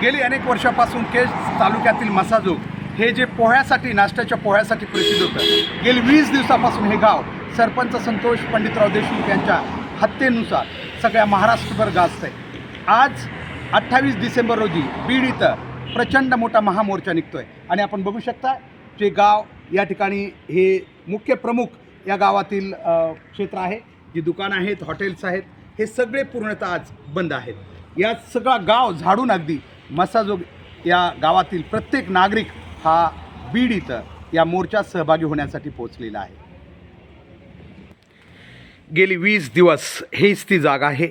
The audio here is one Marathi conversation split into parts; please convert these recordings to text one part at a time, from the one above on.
गेली अनेक वर्षापासून केज तालुक्यातील मसाजोग हे जे पोह्यासाठी नाश्त्याच्या पोह्यासाठी प्रसिद्ध होतं. गेली वीस दिवसापासून हे गाव सरपंच संतोष पंडितराव देशमुख यांच्या हत्येनुसार सगळ्या महाराष्ट्रभर गाजत आहे आज अठ्ठावीस डिसेंबर रोजी बीड इथं प्रचंड मोठा महामोर्चा निघतो आहे आणि आपण बघू शकता जे गाव या ठिकाणी हे मुख्य प्रमुख या गावातील क्षेत्र आहे जी दुकानं आहेत हॉटेल्स आहेत हे सगळे पूर्णतः आज बंद आहेत. या सगळा गाव झाडून अगदी मसाजोग या गावातील प्रत्येक नागरिक हा बीड इथं या मोर्चात सहभागी होण्यासाठी पोहोचलेला आहे. गेली वीस दिवस हीच ती जागा आहे.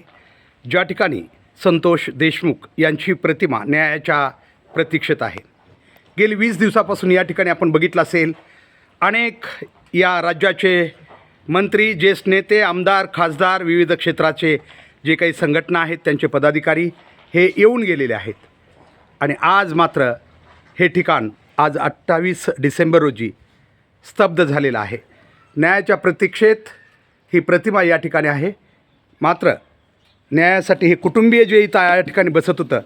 ज्या ठिकाणी संतोष देशमुख यांची प्रतिमा न्यायाच्या प्रतीक्षेत आहे. गेली वीस दिवसापासून या ठिकाणी आपण बघितलं असेल अनेक या राज्याचे मंत्री ज्येष्ठ नेते आमदार खासदार विविध क्षेत्राचे जे काही संघटना आहेत त्यांचे पदाधिकारी हे येऊन गेलेले आहेत. आणि आज मात्र हे ठिकाण आज अठ्ठावीस डिसेंबर रोजी स्तब्ध झालेलं आहे. न्यायाच्या प्रतीक्षेत ही प्रतिमा या ठिकाणी आहे. मात्र न्यायासाठी हे कुटुंबीय जे इथं या ठिकाणी बसत होतं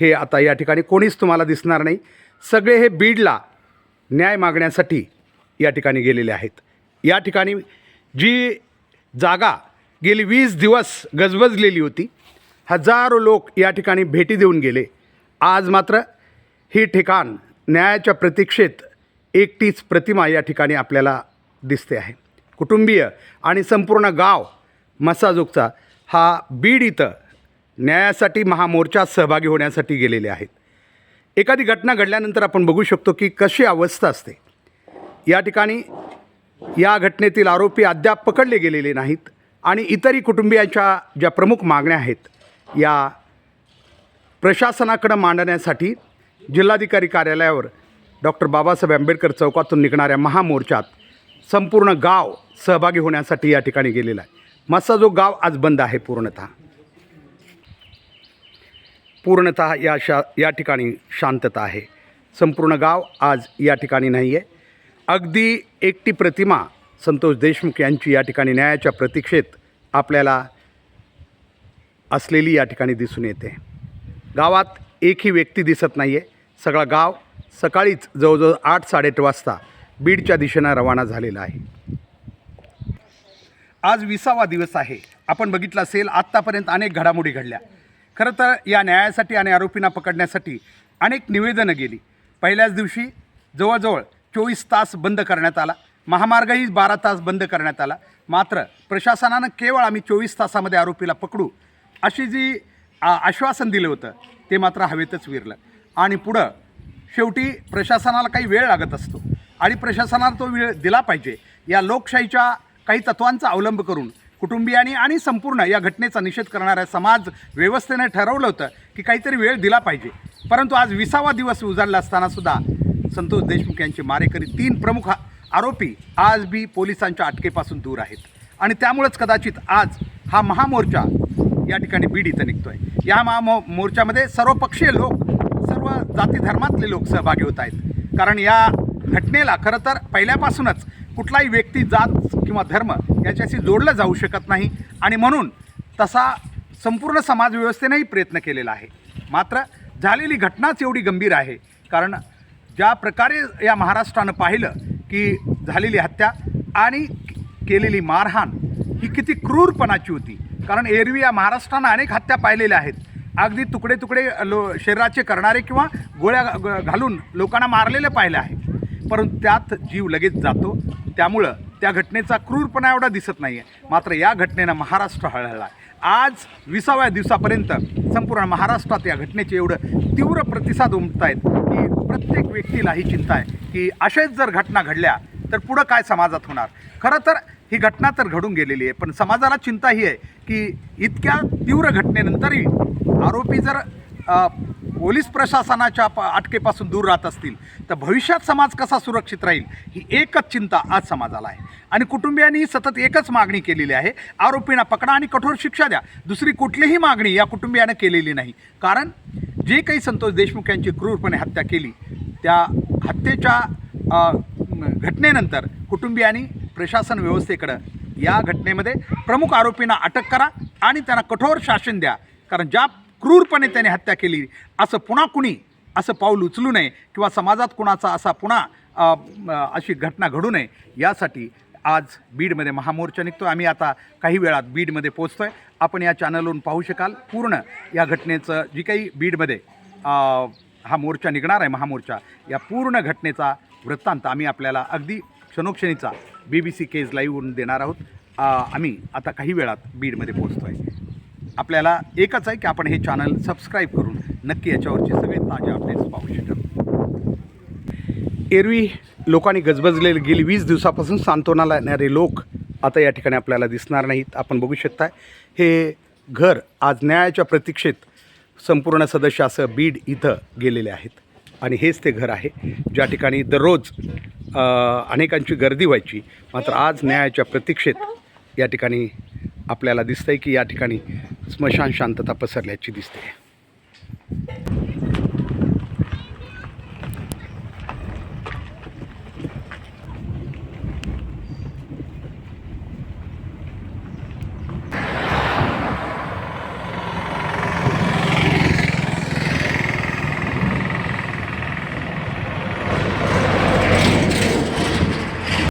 हे आता या ठिकाणी कोणीच तुम्हाला दिसणार नाही. सगळे हे बीडला न्याय मागण्यासाठी या ठिकाणी गेलेले आहेत. या ठिकाणी जी जागा गेली वीस दिवस गजबजलेली होती हजारो लोक या ठिकाणी भेटी देऊन गेले. आज मात्र ही ठिकाण न्यायाच्या प्रतीक्षेत एकटीच प्रतिमा या ठिकाणी आपल्याला दिसते आहे. कुटुंबीय आणि संपूर्ण गाव मसाजोगचा हा बीड इथं न्यायासाठी महामोर्चात सहभागी होण्यासाठी गेलेले आहेत. एखादी घटना घडल्यानंतर आपण बघू शकतो की कशी अवस्था असते. या ठिकाणी या घटनेतील आरोपी अद्याप पकडले गेलेले नाहीत आणि इतरही कुटुंबियांच्या ज्या प्रमुख मागण्या आहेत या प्रशासनाकडं मांडण्यासाठी जिल्हाधिकारी कार्यालयावर डॉक्टर बाबासाहेब आंबेडकर चौकातून निघणाऱ्या महामोर्चात संपूर्ण गाव सहभागी होण्यासाठी या ठिकाणी गेलेला आहे. मस्सा जो गाव आज बंद आहे पूर्णतः. पूर्णतः या शा या ठिकाणी शांतता आहे. संपूर्ण गाव आज या ठिकाणी नाही आहे अगदी एकटी प्रतिमा संतोष देशमुख यांची या ठिकाणी न्यायाच्या प्रतीक्षेत आपल्याला असलेली या ठिकाणी दिसून येते. गावात एकही व्यक्ती दिसत नाही आहे सगळा गाव सकाळीच जवळजवळ आठ साडेआठ वाजता बीडच्या दिशेनं रवाना झालेला आहे. आज विसावा दिवस आहे. आपण बघितलं असेल आत्तापर्यंत अनेक घडामोडी घडल्या. खरं तर या न्यायासाठी आणि आरोपींना पकडण्यासाठी अनेक निवेदनं गेली. पहिल्याच दिवशी जवळजवळ चोवीस तास बंद करण्यात आला. महामार्गही बारा तास बंद करण्यात आला. मात्र प्रशासनानं केवळ आम्ही चोवीस तासामध्ये आरोपीला पकडू अशी जी आश्वासन दिलं होतं. ते मात्र हवेतच विरलं. आणि पुढं शेवटी प्रशासनाला काही वेळ लागत असतो. आणि प्रशासनाला तो वेळ दिला पाहिजे. या लोकशाहीच्या काही तत्वांचा अवलंब करून कुटुंबियांनी आणि संपूर्ण या घटनेचा निषेध करणाऱ्या समाज व्यवस्थेने ठरवलं होतं की काहीतरी वेळ दिला पाहिजे. परंतु आज विसावा दिवस उजाडला असताना सुद्धा संतोष देशमुख यांचे मारेकरी तीन प्रमुख आरोपी आज बी पोलिसांच्या अटकेपासून दूर आहेत. आणि त्यामुळंच कदाचित आज हा महामोर्चा या ठिकाणी बीड इथं आहे या महामो मोर्चामध्ये सर्वपक्षीय लोक सर्व जाती धर्मातले लोक सहभागी होत आहेत. कारण या घटनेला खरं तर पहिल्यापासूनच कुठलाही व्यक्ती जात किंवा धर्म याच्याशी जोडलं जाऊ शकत नाही. आणि म्हणून तसा संपूर्ण समाजव्यवस्थेनेही प्रयत्न केलेला आहे. मात्र झालेली घटनाच एवढी गंभीर आहे. कारण ज्या प्रकारे या महाराष्ट्रानं पाहिलं की झालेली हत्या आणि केलेली मारहाण ही किती क्रूरपणाची होती कारण एरवी या महाराष्ट्रानं अनेक हत्या पाहिलेल्या आहेत. अगदी तुकडे तुकडे लो शरीराचे करणारे किंवा गोळ्या घालून लोकांना मारलेलं पाहिलं आहे. परंतु त्यात जीव लगेच जातो. त्यामुळं त्या घटनेचा क्रूरपणा एवढा दिसत नाही आहे मात्र या घटनेनं महाराष्ट्र हळहळला आहे आज विसाव्या दिवसापर्यंत संपूर्ण महाराष्ट्रात या घटनेचे एवढं तीव्र प्रतिसाद उमटत आहेत की प्रत्येक व्यक्तीला ही चिंता आहे की अशाच जर घटना घडल्या तर पुढं काय समाजात होणार? खरं तर ही घटना तर घडून गेलेली आहे पण समाजाला चिंता ही आहे की इतक्या तीव्र घटनेनंतरही आरोपी जर पोलीस प्रशासनाच्या अटकेपासून दूर राहत असतील तर भविष्यात समाज कसा सुरक्षित राहील ही एकच चिंता आज समाजाला आहे. आणि कुटुंबियांनी सतत एकच मागणी केलेली आहे आरोपींना पकडा आणि कठोर शिक्षा द्या. दुसरी कुठलीही मागणी या कुटुंबियानं केलेली नाही. कारण जे काही संतोष देशमुख यांची क्रूरपणे हत्या केली त्या हत्येच्या घटनेनंतर घटनेनंतर आणि प्रशासन व्यवस्थेकडं या घटनेमध्ये प्रमुख आरोपींना अटक करा आणि त्यांना कठोर शासन द्या. कारण ज्या क्रूरपणे त्याने हत्या केली असं पुन्हा कुणी असं पाऊल उचलू नये किंवा समाजात कुणाचा असा पुन्हा अशी घटना घडू नये यासाठी आज बीडमध्ये महामोर्चा निघतो आम्ही आता काही वेळात बीडमध्ये पोचतो आहे आपण या चॅनलवरून पाहू शकाल पूर्ण या घटनेचं जी काही बीडमध्ये हा मोर्चा निघणार आहे महामोर्चा या पूर्ण घटनेचा वृत्तांत आम्ही आपल्याला अगदी क्षणोक्षणीचा बी बी सी केज लाईव्हवरून देणार आहोत. आम्ही आता काही वेळात बीडमध्ये पोहोचतो आहे आपल्याला एकच आहे की आपण हे चॅनल सबस्क्राईब करून नक्की याच्यावरचे सगळे ताजे अपडेट्स पाहू शकतो. एरवी लोकांनी गजबजलेले गेली वीस दिवसापासून सांत्वनाला येणारे लोक आता या ठिकाणी आपल्याला दिसणार नाहीत. आपण बघू शकता हे घर आज न्यायाच्या प्रतीक्षेत संपूर्ण सदस्य असं बीड इथं गेलेले आहेत. आणि हेच ते घर आहे. ज्या ठिकाणी दररोज अनेकांची गर्दी व्हायची. मात्र आज न्यायाच्या प्रतीक्षेत या ठिकाणी आपल्याला दिसतंय की या ठिकाणी स्मशान शांतता पसरल्याची दिसते.